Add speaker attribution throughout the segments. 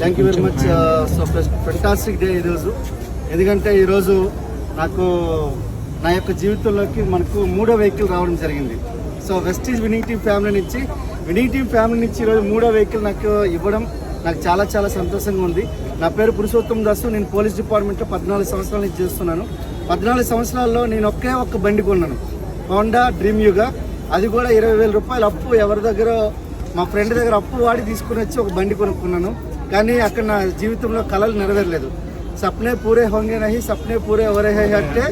Speaker 1: Thank you very much so fantastic day ఈరోజు. ఎందుకంటే ఈరోజు నాకు నా యొక్క జీవితంలోకి మనకు మూడో వెహికల్ రావడం జరిగింది. So Vestige winning team family నుంచి వినింగ్ టీమ్ ఫ్యామిలీ నుంచి ఈరోజు మూడో వెహికల్ నాకు ఇవ్వడం నాకు చాలా చాలా సంతోషంగా ఉంది. నా పేరు పురుషోత్తం దాసు నేను పోలీస్ డిపార్ట్మెంట్లో పద్నాలుగు సంవత్సరాల నుంచి చేస్తున్నాను. పద్నాలుగు సంవత్సరాల్లో నేను ఒకే ఒక్క బండి కొన్నాను. హోండా డ్రీమ్ యుగా అది కూడా ఇరవై వేల రూపాయలు అప్పు ఎవరి దగ్గర మా ఫ్రెండ్ దగ్గర అప్పు వాడి తీసుకుని వచ్చి ఒక బండి కొనుక్కున్నాను. కానీ అక్కడ నా జీవితంలో కళలు నెరవేరలేదు. సప్నే పూరే హోంగే నహి సప్నే పూరే ఎవరే హై అంటే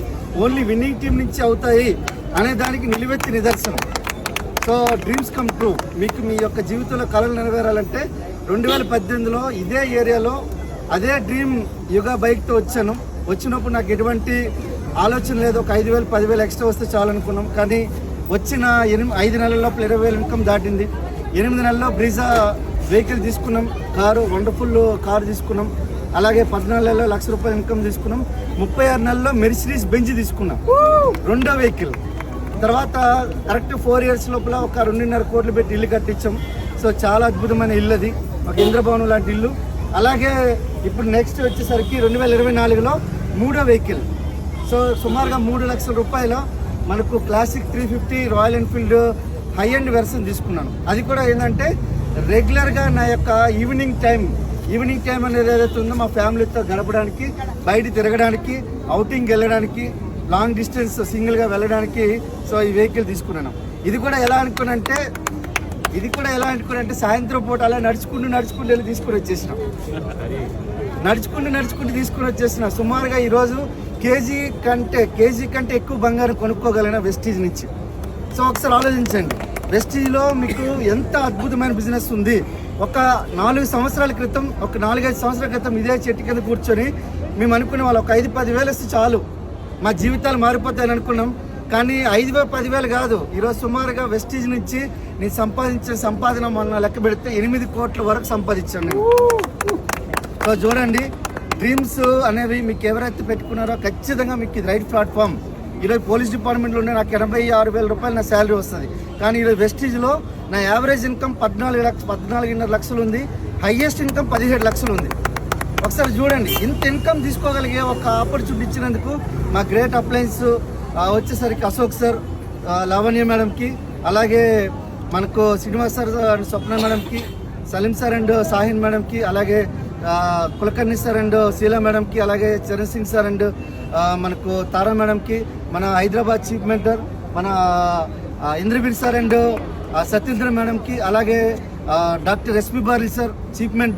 Speaker 1: ఓన్లీ విన్నింగ్ టీం నుంచి అవుతాయి అనే దానికి నిలువెత్తి నిదర్శనం. So dreams come true. మీకు మీ యొక్క జీవితంలో కళలు నెరవేరాలంటే రెండు వేల పద్దెనిమిదిలో ఇదే ఏరియాలో అదే డ్రీమ్ యుగ బైక్తో వచ్చాను. వచ్చినప్పుడు నాకు ఎటువంటి ఆలోచన లేదు. ఒక ఐదు వేలు పదివేలు ఎక్స్ట్రా వస్తే చాలు అనుకున్నాం కానీ వచ్చిన ఎనిమిది ఐదు నెలల లోపల ఇరవై వేలు ఇన్కమ్ దాటింది. ఎనిమిది నెలల్లో బ్రీజా వెహికల్ తీసుకున్నాం. కారు వండర్ఫుల్ కారు తీసుకున్నాం. అలాగే పద్నాలుగు నెలల్లో లక్ష రూపాయలు ఇన్కమ్ తీసుకున్నాం. ముప్పై ఆరు నెలల్లో మెర్సిరీస్ బెంజ్ తీసుకున్నాం. రెండో వెహికల్. తర్వాత కరెక్ట్ ఫోర్ ఇయర్స్ లోపల ఒక రెండున్నర కోట్లు పెట్టి ఇల్లు కట్టించాం. సో చాలా అద్భుతమైన ఇల్లు అది. ఒక ఇంద్రభవనం లాంటి ఇల్లు. అలాగే ఇప్పుడు నెక్స్ట్ వచ్చేసరికి రెండు వేల ఇరవై నాలుగులో మూడో వెహికల్. సో సుమారుగా మూడు లక్షల రూపాయలు మనకు classic three fifty Royal Enfield high end version తీసుకున్నాను. అది కూడా ఏంటంటే రెగ్యులర్గా నా యొక్క ఈవినింగ్ టైం ఈవినింగ్ టైం అనేది ఏదైతే ఉందో మా ఫ్యామిలీతో గడపడానికి బయట తిరగడానికి అవుటింగ్ వెళ్ళడానికి లాంగ్ డిస్టెన్స్ సింగిల్గా వెళ్ళడానికి సో ఈ వెహికల్ తీసుకున్నాను. ఇది కూడా ఎలా అనుకున్నంటే ఇది కూడా ఎలా అనుకున్నంటే సాయంత్రం పూట అలా నడుచుకుంటూ నడుచుకుంటూ వెళ్ళి తీసుకుని వచ్చేసినాం. నడుచుకుంటూ నడుచుకుంటూ తీసుకుని వచ్చేసిన. సుమారుగా ఈరోజు కేజీ కంటే కేజీ కంటే ఎక్కువ బంగారం కొనుక్కోగలిగిన వెస్టీజ్ నుంచి. సో ఒకసారి ఆలోచించండి. వెస్టీజ్లో మీకు ఎంత అద్భుతమైన బిజినెస్ ఉంది? ఒక నాలుగు సంవత్సరాల క్రితం ఒక నాలుగైదు సంవత్సరాల క్రితం ఇదే చెట్టు కింద కూర్చొని మేము అనుకునే వాళ్ళు ఒక ఐదు పదివేలు వస్తే చాలు. మా జీవితాలు మారిపోతాయని అనుకున్నాం. కానీ ఐదు వేలు పదివేలు కాదు. ఈరోజు సుమారుగా వెస్టీజ్ నుంచి నేను సంపాదించిన సంపాదన మొన్న లెక్క పెడితే ఎనిమిది కోట్ల వరకు సంపాదించాను సో చూడండి డ్రీమ్స్ అనేవి మీకు ఎవరైతే పెట్టుకున్నారో ఖచ్చితంగా మీకు ఇది రైట్ ప్లాట్ఫామ్. ఈరోజు పోలీస్ డిపార్ట్మెంట్లో ఉండే నాకు ఎనభై ఆరు వేల రూపాయలు నా శాలరీ వస్తుంది. కానీ ఈరోజు వెస్టీజ్లో నా యావరేజ్ ఇన్కమ్ పద్నాలుగు లక్ష పద్నాలుగున్నర లక్షలు ఉంది హైయెస్ట్ ఇన్కమ్ పదిహేడు లక్షలు ఉంది. ఒకసారి చూడండి ఇంత ఇన్కమ్ తీసుకోగలిగే ఒక ఆపర్చునిటీ ఇచ్చినందుకు మా గ్రేట్ అప్లయన్స్ వచ్చేసరికి అశోక్ సార్ లావణ్య మేడంకి అలాగే మనకు శ్రీనివాస్ సార్ అండ్ స్వప్న మేడంకి సలీం సార్ అండ్ సాహిన్ మేడంకి అలాగే కులకర్ణి సార్ అండ్ శీలా మేడంకి అలాగే చరణ్ సింగ్ సార్ అండ్ మనకు తారా మేడంకి మన హైదరాబాద్ చీఫ్ మెంటర్ మన ఇంద్రబీర్ సార్ అండ్ సత్యేంద్ర మేడంకి అలాగే doctor SP Bari sir chief mentor.